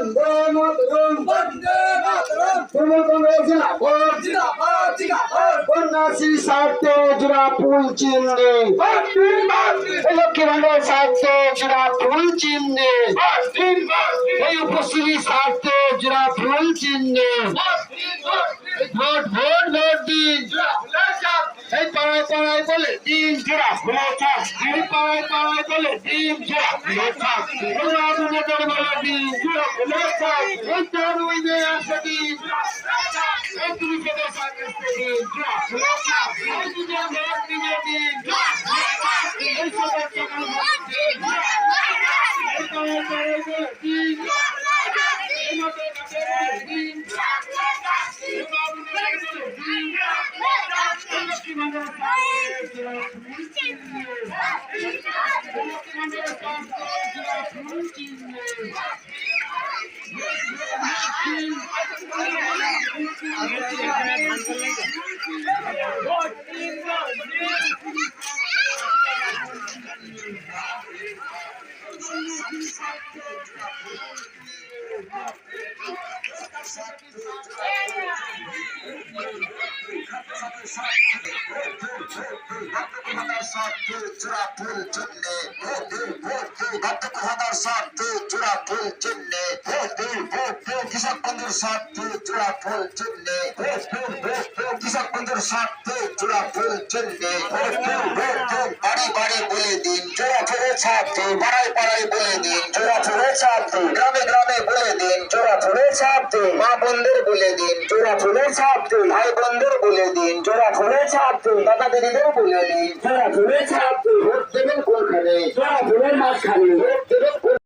বন্দে মাতরম। বন্দে মাতরম তৃণমূল কংগ্রেস জিন্দাবাদ। জিন্দাবাদ জিন্দাবাদ। কন্যাশ্রী স্বার্থে জোড়া ফুল চিহ্নে। লক্ষ্মী ভান্ডার স্বার্থে জোড়া ফুল চিহ্নে। এই উপশ্রী স্বার্থে জোড়া ফুল চিহ্নে বাতিল বাতিল ভোট ভোট ভোট দিন জোড়া ফুলে চাঁদ এই পাড়ায় পাড়ায় বলে ডিম জোড়া ফুলে চাষ এই পাড়ায় পাড়ায় বলে দিন জোড়া চাষ এই রাজনীতির বলে দিন জোড়া জোড়া ফুলে চাষ এই দুজন ভোট দিয়ে দিন জোড়া ফুলে চাষ এই সবার সকাল ভোট দিন এই পাড়ায় পাড়ায় বলে দিন এই মাঠে মাঠে বলে দিন এই বাবুদের বলে দিন এই বন্ধুর বন্ধুর বাড়ি বাড়ি বলে দিন জোড়া ফুলের ছাপতে পাড়ায় পাড়ায় বলে দিন জোড়া ফুলের ছাপতে গ্রামে গ্রামে বলে দিন জোড়া ফুলের ছাপতে মা বোনদের বলে দিন জোড়া ফুলের ছাপতে ভাই বোনদের বলে দিন জোড়া ফুলের ছাপতে দাদা দিদিদের বলে দিন যারা ফুলের ছাত্র ভোট দেবেন কোনখানে যারা ফুলের মাঝখানে